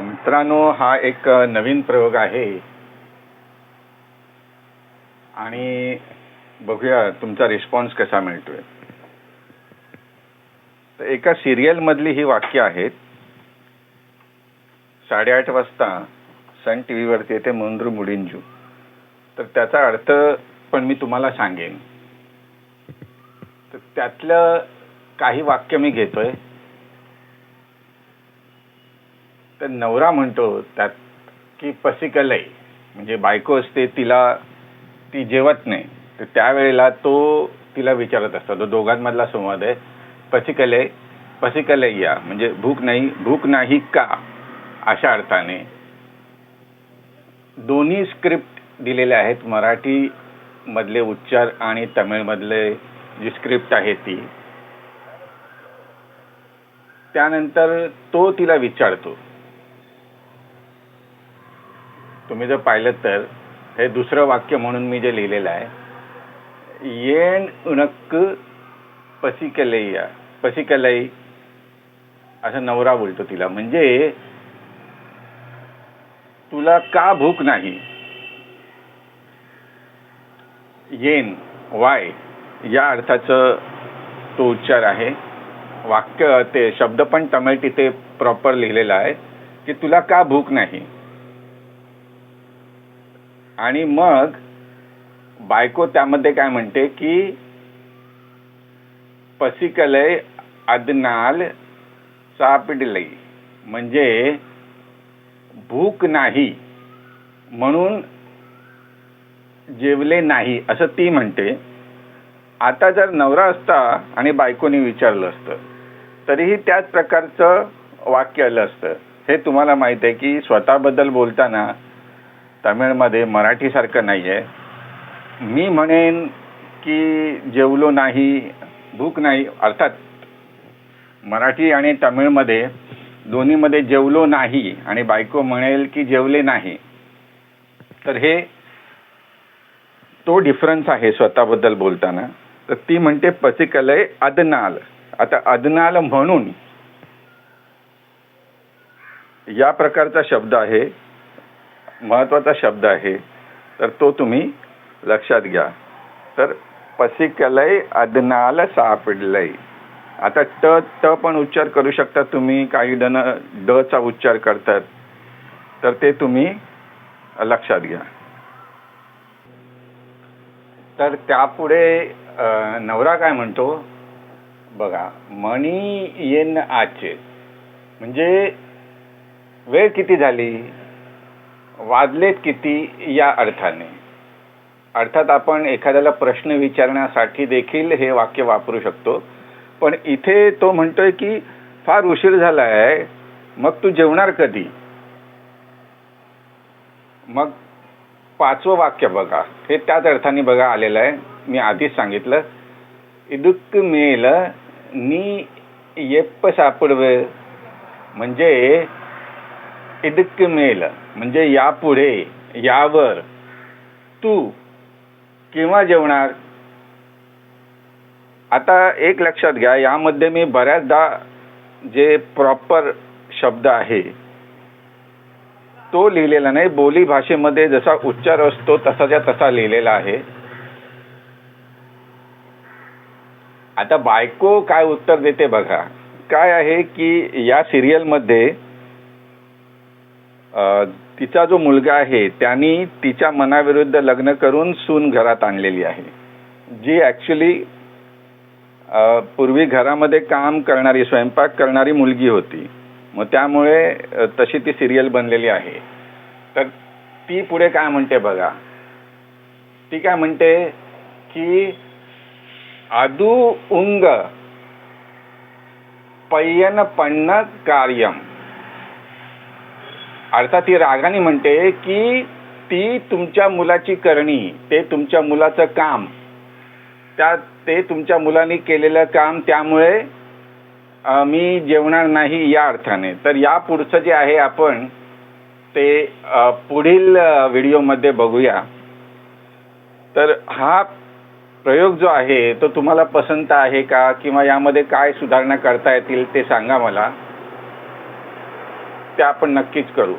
मित्रांनो हा एक नवीन प्रयोग आहे. आणि बघूया तुमचा रिस्पॉन्स कसा मिळतोय. तर एका सिरियल मधली ही वाक्य आहेत साडेआठ वाजता सन टी व्हीवरती येते मुंद्रू मुडिंजू. तर त्याचा अर्थ पण मी तुम्हाला सांगेन. तर त्यातलं काही वाक्य मी घेतोय. तर नवरा म्हणतो त्यात की पसिकलय म्हणजे बायको असते तिला ती जेवत नाही. तर त्यावेळेला तो तिला विचारत असतो. तो दोघांमधला संवाद आहे. पसिकलय पसिकलय या म्हणजे भूक नाही भूक नाही का? अशा अर्थाने दोन्ही स्क्रिप्ट दिलेले आहेत. मराठी मधले उच्चार आणि तमिळ मधले जी स्क्रिप्ट आहे ती. त्यानंतर तो तिला विचारतो. तुम्ही जर पाहिलं तर हे दुसरं वाक्य म्हणून मी जे लिहिलेलं आहे येण उनक्क पसिकलैया पसिकलई असं नवरा बोलतो तिला. म्हणजे तुला का भूक नाही? येन वाय या अर्थाचं तो उच्चार आहे. वाक्य ते शब्द पण तमिळ तिथे प्रॉपर लिहिलेला आहे की तुला का भूक नाही? आणि मग बायको त्यामध्ये काय म्हणते की पसिकलय अदनाल सापडलई म्हणजे भूक नाही म्हणून जेवले नाही असं ती म्हणते. आता जर नवरा असता आणि बायकोने विचारलं असतं तरीही त्याच प्रकारचं वाक्य आलं असतं. हे तुम्हाला माहिती आहे की स्वतःबद्दल बोलताना तमिळमध्ये मराठीसारखं नाही आहे मी म्हणेन की जेवलो नाही भूक नाही अर्थात मराठी आणि तमिळमध्ये दोन्हीमध्ये जेवलो नाही आणि बायको म्हणेल की जेवले नाही तर हे तो डिफरन्स आहे स्वतःबद्दल बोलताना. तर ती म्हणते पसिकलय अदनाल. आता अदनाल म्हणून या प्रकारचा शब्द आहे. महत्त्वाचा शब्द आहे तर तो तुम्ही लक्षात घ्या. तर पसिकलय अदनाल सापडलय. आता ट त पण उच्चार करू शकता तुम्ही काही जण ड चा उच्चार करतात. तर ते तुम्ही लक्षात घ्या. तर त्यापुढे नवरा काय म्हणतो? बघा मणी येन आचे. म्हणजे वेळ किती झाली? वाजलेत किती या अर्थाने? अर्थात आपण एखाद्याला प्रश्न विचारण्यासाठी देखील हे वाक्य वापरू शकतो. पण इथे तो म्हणतोय की फार उशीर झालाय मग तू जेवणार कधी? मग पाचवं वाक्य बघा. हे त्याच अर्थाने बघा आलेलं आहे. मी आधीच सांगितलं. इदुक्क मेल नी येप्प सापडवे. म्हणजे इडक मेल म्हणजे यापुढे यावर तू केव्हा जेवणार? आता एक लक्षात घ्या यामध्ये मी बऱ्याचदा जे प्रॉपर शब्द आहे तो लिहिलेला नाही. बोली भाषेमध्ये जसा उच्चार असतो तसाच्या तसा लिहिलेला आहे. आता बायको काय उत्तर देते बघा? काय आहे की या सिरियलमध्ये मध्ये तिचा जो मुलगा आहे त्यांनी तिच्या मनाविरुद्ध लग्न करून सून घरात आणलेली आहे. जी ऍक्च्युली पूर्वी घरामध्ये काम करणारी स्वयंपाक करणारी मुलगी होती. मग त्यामुळे तशी ती सिरियल बनलेली आहे. तर ती पुढे काय म्हणते बघा? ती काय म्हणते की आदू उंग पय्यन पण्ण कार्यम. अर्थात ती रागाने म्हणते की ती तुमच्या मुलाची करणी ते तुमच्या मुलाचं काम त्या ते तुमच्या मुलांनी केलेलं काम त्यामुळे मी जेवणार नाही या अर्थाने. तर या पुढचं जे आहे आपण ते पुढील व्हिडिओमध्ये बघूया. तर हा प्रयोग जो आहे तो तुम्हाला पसंत आहे का? किंवा यामध्ये काय सुधारणा करता येतील ते सांगा मला. ते आपण नक्कीच करू.